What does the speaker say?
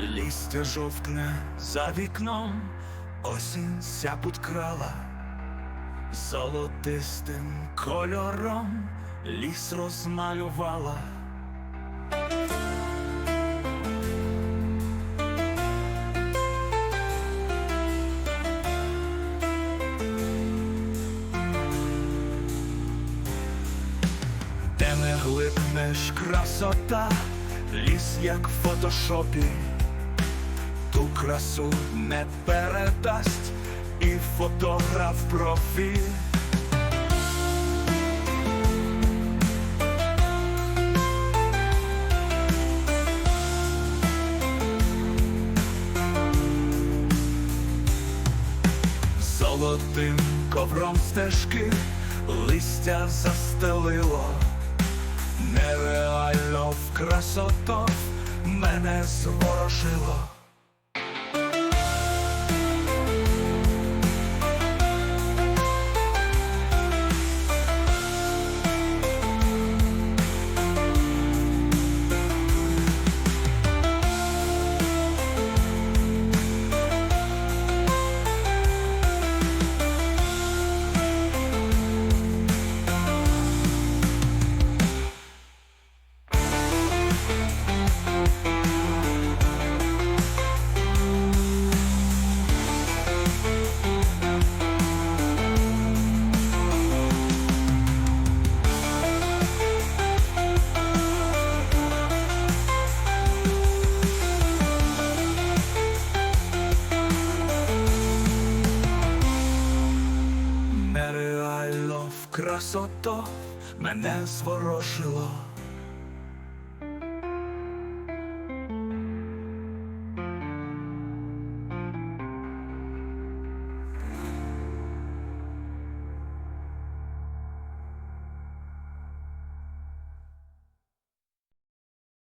листя жовтне за вікном, осінь ся підкрала, золотистим кольором ліс розмалювала. Де не глибнеш красота, ліс як в фотошопі, ту красу не передасть і фотограф профіль. Золотим ковром стежки листя застелило, нереально в красоту мене зворошило. Нереально в красоту мене зворошило.